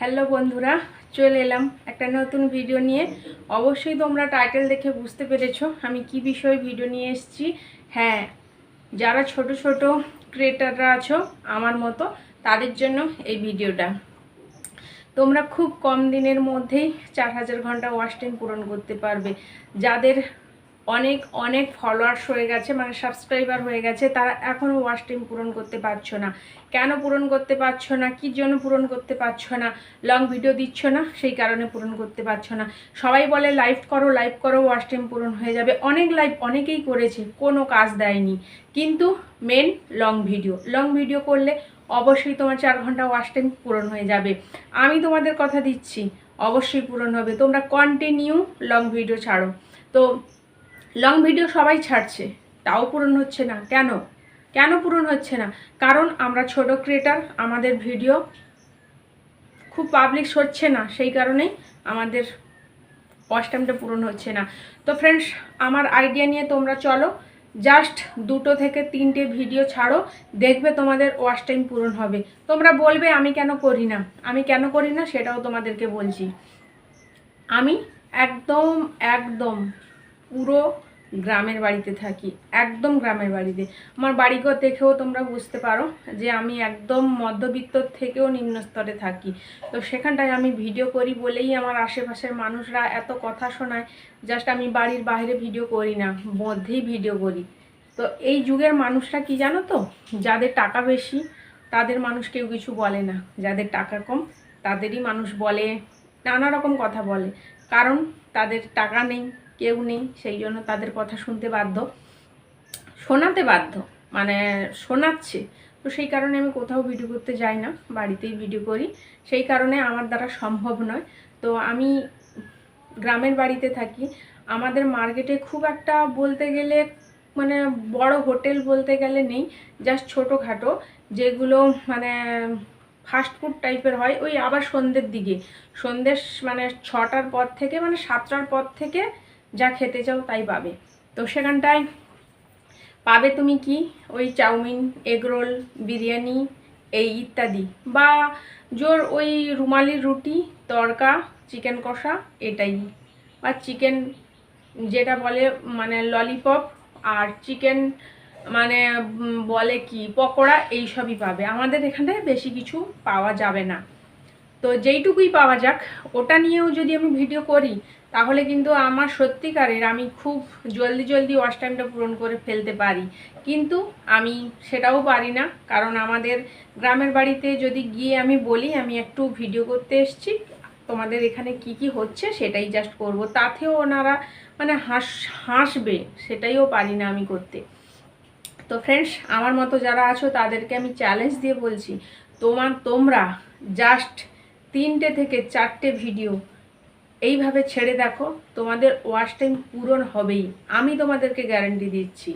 Hello বন্ধুরা, চলে এলাম একটা নতুন ভিডিও নিয়ে। অবশ্যই তোমরা টাইটেল দেখে বুঝতে পেরেছ আমি কি বিষয়ে ভিডিও নিয়ে এসেছি। হ্যাঁ যারা ছোট ছোট ক্রিয়েটাররা আছো আমার মতো, তাদের জন্য এই ভিডিওটা তোমরা খুব কম দিনের মধ্যেই চার হাজার ঘণ্টা ওয়াচ টাইম পূরণ করতে পারবে। যাদের অনেক অনেক ফলোয়ার্স হয়ে গেছে মানে সাবস্ক্রাইবার হয়ে গেছে, তারা এখনও ওয়াচ টাইম পূরণ করতে পারছ না। কেন পূরণ করতে পারছ না? কী জন্য পূরণ করতে পারছ না? লং ভিডিও দিচ্ছ না? সেই কারণে পূরণ করতে পারছ না। সবাই বলে লাইভ করো লাইভ করো ওয়াচ টাইম পূরণ হয়ে যাবে। অনেক লাইভ অনেকেই করেছে, কোনো কাজ দেয়নি। কিন্তু main long video long video করলে অবশ্যই তোমার চার ঘণ্টা ওয়াচ টাইম পূরণ হয়ে যাবে। আমি তোমাদের কথা দিচ্ছি, অবশ্যই পূরণ হবে। তোমরা কন্টিনিউ লং ভিডিও ছাড়ো। তো লং ভিডিও সবাই ছাড়ছে। তাও পূরণ হচ্ছে না। কেন? কেন পূরণ হচ্ছে না? কারণ আমরা ছোট ক্রিয়েটার আমাদের ভিডিও খুব পাবলিক হচ্ছে না। সেই কারণেই আমাদের ওয়াচ টাইমটা পূরণ হচ্ছে না। তো ফ্রেন্ডস আমার আইডিয়া নিয়ে তোমরা চলো। জাস্ট দুটো থেকে তিনটে ভিডিও ছাড়ো। দেখবে তোমাদের ওয়াচ টাইম পূরণ হবে। তোমরা বলবে, আমি কেন করি না? আমি কেন করি না? সেটাও তোমাদেরকে বলছি। আমি একদম একদম পুরো গ্রামের বাড়িতে থাকি, একদম গ্রামের বাড়িতে। আমার বাড়িঘর দেখেও তোমরা বুঝতে পারো যে আমি একদম মধ্যবিত্ত থেকেও নিম্ন স্তরে থাকি। তো সেখানটায় আমি ভিডিও করি বলেই আমার আশেপাশের মানুষরা এত কথা শোনায়, জাস্ট আমি বাড়ির বাইরে ভিডিও করি না, মধ্যেই ভিডিও করি। তো এই যুগের মানুষরা কি জানো তো? যাদের টাকা বেশি, তাদের মানুষ কেউ কিছু বলে না। যাদের টাকা কম, তাদেরই মানুষ বলে, নানা রকম কথা বলে। কারণ তাদের টাকা নেই কেউ নেই, সেই জন্য তাদের কথা শুনতে বাধ্য। শোনাতে বাধ্য মানে শোনাচ্ছে। তো সেই কারণে আমি কোথাও ভিডিও করতে যাই না, বাড়িতেই ভিডিও করি। সেই কারণে আমার দ্বারা সম্ভব নয়। তো আমি গ্রামের বাড়িতে থাকি। আমাদের মার্কেটে খুব একটা বলতে গেলে মানে বড় হোটেল বলতে গেলে নেই জাস্ট ছোটোখাটো, যেগুলো মানে ফাস্ট ফুড টাইপের হয়। ওই আবার সন্ধ্যের দিকে। সন্ধ্যের মানে ছটার পর থেকে মানে সাতটার পর থেকে যা খেতে চাও তাই পাবে। তো সেখানটায় পাবে তুমি কি? ওই চাউমিন এগরোল বিরিয়ানি, এই ইত্যাদি। বা জোর ওই রুমালি রুটি তড়কা চিকেন কষা, এটাই। বা চিকেন যেটা বলে মানে ললিপপ আর চিকেন মানে বলে কি, পকোড়া এই সবই পাবে। আমাদের এখানে বেশি কিছু পাওয়া যাবে না। তো যেইটুকুই পাওয়া যাক, ওটা নিয়েও যদি আমি ভিডিও করি তাহলে কিন্তু আমার সত্যিকারের আমি খুব জলদি জলদি ওয়াশ টাইমটা পূরণ করে ফেলতে পারি। কিন্তু আমি সেটাও পারি না, কারণ আমাদের গ্রামের বাড়িতে যদি গিয়ে আমি বলি, আমি একটু ভিডিও করতে এসেছি, তোমাদের এখানে কি কি হচ্ছে সেটাই জাস্ট করব। তাতেও ওনারা মানে হাস, হাসবে, সেটাইও পারি না আমি করতে। তো ফ্রেন্ডস আমার মতো যারা আছো, তাদেরকে আমি চ্যালেঞ্জ দিয়ে বলছি, তোমার, তোমরা জাস্ট তিনটে থেকে চারটে ভিডিও এইভাবে ছেড়ে দেখো, তোমাদের ওয়াশ টাইম পূরণ হবেই। আমি তোমাদেরকে গ্যারান্টি দিচ্ছি,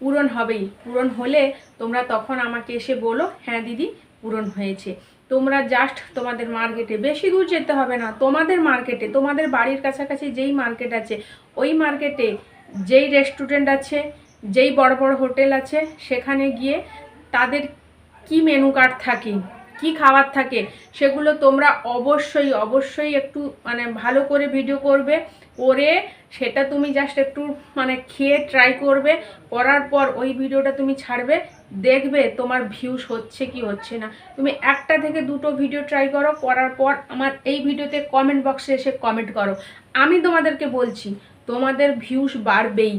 পূরণ হবেই। পূরণ হলে তোমরা তখন আমাকে এসে বলো হ্যাঁ দিদি, পূরণ হয়েছে। তোমরা জাস্ট তোমাদের মার্কেটে বেশি দূর যেতে হবে না, তোমাদের মার্কেটে তোমাদের বাড়ির কাছাকাছি যেই মার্কেট আছে, ওই মার্কেটে যেই রেস্টুরেন্ট আছে, যেই বড় বড় হোটেল আছে, সেখানে গিয়ে তাদের কি মেনু কার্ড থাকে কি খাবার থাকে সেগুলো তোমরা অবশ্যই অবশ্যই একটু মানে ভালো করে ভিডিও করবে। করে সেটা তুমি জাস্ট একটু মানে খেয়ে ট্রাই করবে। করার পর ওই ভিডিওটা তুমি ছাড়বে। দেখবে তোমার ভিউস হচ্ছে কি হচ্ছে না। তুমি একটা থেকে দুটো ভিডিও ট্রাই করো, করার পর আমার এই ভিডিওতে কমেন্ট বক্সে এসে কমেন্ট করো। আমি তোমাদেরকে বলছি, তোমাদের ভিউস বাড়বেই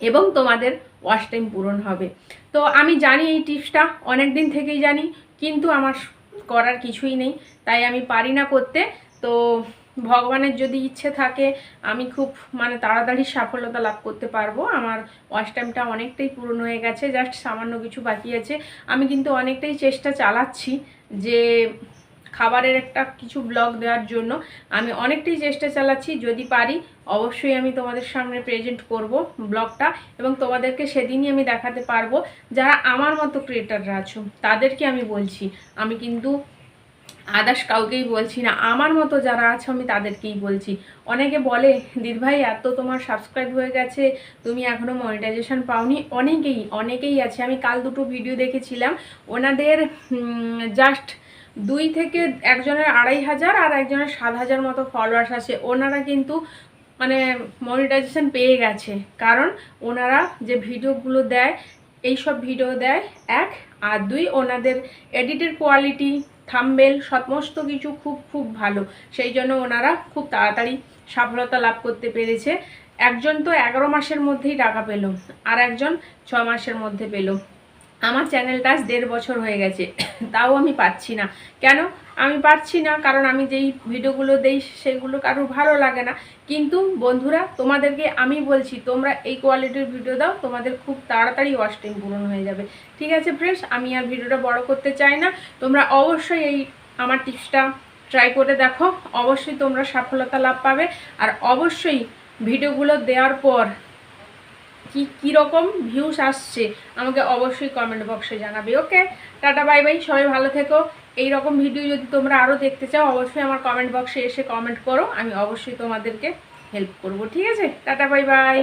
এবং তোমাদের ওয়াশ টাইম পূরণ হবে। তো আমি জানি এই টিপসটা অনেক দিন থেকেই জানি। কিন্তু আমার করার কিছুই নেই। তাই আমি পারি না করতে। তো ভগবানের যদি ইচ্ছে থাকে, আমি খুব মানে তাড়াতাড়ি সাফল্যতা লাভ করতে পারব। আমার ওয়াশ টাইমটা অনেকটাই পূরণ হয়ে গেছে। জাস্ট সামান্য কিছু বাকি আছে। আমি কিন্তু অনেকটাই চেষ্টা চালাচ্ছি যে খাবারের একটা কিছু ব্লগ দেওয়ার জন্য। আমি অনেকটাই চেষ্টা চালাচ্ছি, যদি পারি অবশ্যই আমি তোমাদের সামনে প্রেজেন্ট করব ব্লগটা এবং তোমাদেরকে সেদিনই আমি দেখাতে পারব। যারা আমার মতো ক্রিয়েটাররা আছো, তাদেরকে আমি বলছি, আমি কিন্তু আদার্স কাউকেই বলছি না, আমার মতো যারা আছে আমি তাদেরকেই বলছি। অনেকে বলে দিদিভাই এত তোমার সাবস্ক্রাইব হয়ে গেছে, তুমি এখনও মনিটাইজেশন পাওনি? অনেকেই অনেকেই আছে। আমি কাল দুটো ভিডিও দেখেছিলাম। ওনাদের জাস্ট দুই থেকে একজনের আড়াই হাজার আর একজনের সাত হাজার মতো ফলোয়ার্স আছে। ওনারা কিন্তু মানে মনিটাইজেশন পেয়ে গেছে। কারণ ওনারা যে ভিডিওগুলো দেয় এই সব ভিডিও দেয় এক আর দুই ওনাদের এডিটের কোয়ালিটি থাম্বেল সমস্ত কিছু খুব খুব ভালো। সেই জন্য ওনারা খুব তাড়াতাড়ি সফলতা লাভ করতে পেরেছে। একজন তো এগারো মাসের মধ্যেই টাকা পেল, আর একজন ছ মাসের মধ্যে পেল। আমার চ্যানেলটা আজ দেড় বছর হয়ে গেছে। তাও আমি পাচ্ছি না। কেন? আমি পারছি না, কারণ আমি যেই ভিডিওগুলো দেই সেগুলো কারোর ভালো লাগে না। কিন্তু বন্ধুরা, তোমাদেরকে আমি বলছি, তোমরা এই কোয়ালিটির ভিডিও দাও, তোমাদের খুব তাড়াতাড়ি ওয়াচ টাইম পূরণ হয়ে যাবে। ঠিক আছে ফ্রেন্ডস আমি আর ভিডিওটা বড় করতে চাই না। তোমরা অবশ্যই এই আমার টিপসটা ট্রাই করে দেখো। অবশ্যই তোমরা সফলতা লাভ পাবে। আর অবশ্যই ভিডিওগুলো দেওয়ার পর কি কীরকম ভিউস আসছে, আমাকে অবশ্যই কমেন্ট বক্সে জানাবে ওকে টাটা বাই বাই সবাই ভালো থেকো। এই রকম ভিডিও যদি তোমরা আরও দেখতে চাও, অবশ্যই আমার কমেন্ট বক্সে এসে কমেন্ট করো, আমি অবশ্যই তোমাদেরকে হেল্প করব, ঠিক আছে? Tata bye bye